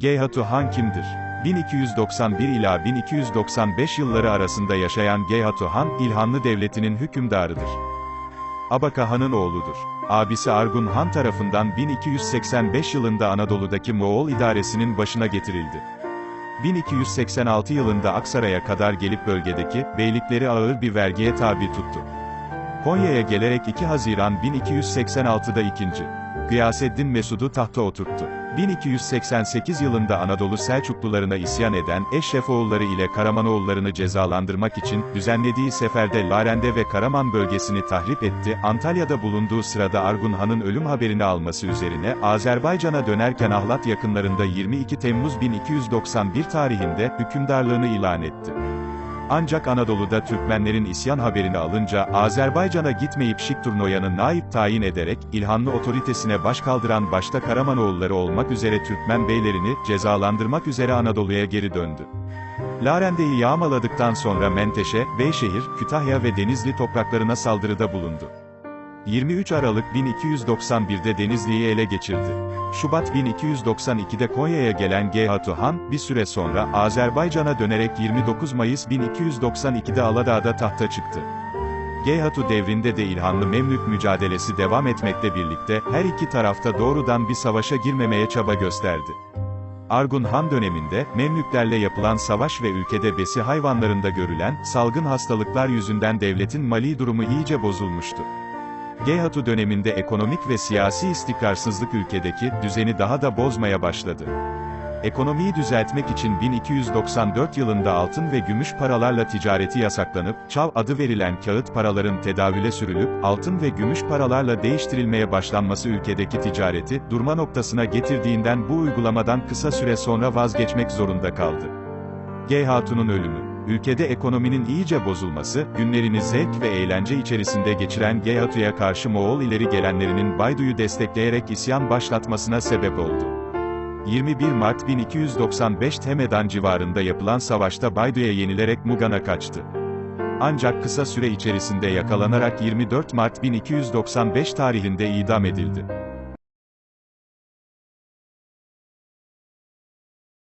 Geyhatu Han kimdir? 1291 ila 1295 yılları arasında yaşayan Geyhatu Han, İlhanlı Devleti'nin hükümdarıdır. Abaka Han'ın oğludur. Abisi Argun Han tarafından 1285 yılında Anadolu'daki Moğol idaresinin başına getirildi. 1286 yılında Aksaray'a kadar gelip bölgedeki beylikleri ağır bir vergiye tabi tuttu. Konya'ya gelerek 2 Haziran 1286'da 2. Gıyaseddin Mesud'u tahta oturttu. 1288 yılında Anadolu Selçuklularına isyan eden Eşrefoğulları ile Karamanoğullarını cezalandırmak için düzenlediği seferde Larende ve Karaman bölgesini tahrip etti. Antalya'da bulunduğu sırada Argun Han'ın ölüm haberini alması üzerine Azerbaycan'a dönerken Ahlat yakınlarında 22 Temmuz 1291 tarihinde hükümdarlığını ilan etti. Ancak Anadolu'da Türkmenlerin isyan haberini alınca, Azerbaycan'a gitmeyip Şikturnoyan'ı naip tayin ederek, İlhanlı otoritesine baş kaldıran başta Karamanoğulları olmak üzere Türkmen beylerini, cezalandırmak üzere Anadolu'ya geri döndü. Larende'yi yağmaladıktan sonra Menteşe, Beyşehir, Kütahya ve Denizli topraklarına saldırıda bulundu. 23 Aralık 1291'de Denizli'yi ele geçirdi. Şubat 1292'de Konya'ya gelen Geyhatu Han, bir süre sonra Azerbaycan'a dönerek 29 Mayıs 1292'de Aladağ'da tahta çıktı. Geyhatu devrinde de İlhanlı Memlük mücadelesi devam etmekle birlikte, her iki tarafta doğrudan bir savaşa girmemeye çaba gösterdi. Argun Han döneminde, Memlüklerle yapılan savaş ve ülkede besi hayvanlarında görülen, salgın hastalıklar yüzünden devletin mali durumu iyice bozulmuştu. Geyhatu döneminde ekonomik ve siyasi istikrarsızlık ülkedeki düzeni daha da bozmaya başladı. Ekonomiyi düzeltmek için 1294 yılında altın ve gümüş paralarla ticareti yasaklanıp, çav adı verilen kağıt paraların tedavüle sürülüp, altın ve gümüş paralarla değiştirilmeye başlanması ülkedeki ticareti, durma noktasına getirdiğinden bu uygulamadan kısa süre sonra vazgeçmek zorunda kaldı. Geyhatun'un ölümü Ülkede ekonominin iyice bozulması, günlerini zevk ve eğlence içerisinde geçiren Geyhatu'ya karşı Moğol ileri gelenlerinin Baydu'yu destekleyerek isyan başlatmasına sebep oldu. 21 Mart 1295 Temedan civarında yapılan savaşta Baydu'ya yenilerek Mugan'a kaçtı. Ancak kısa süre içerisinde yakalanarak 24 Mart 1295 tarihinde idam edildi.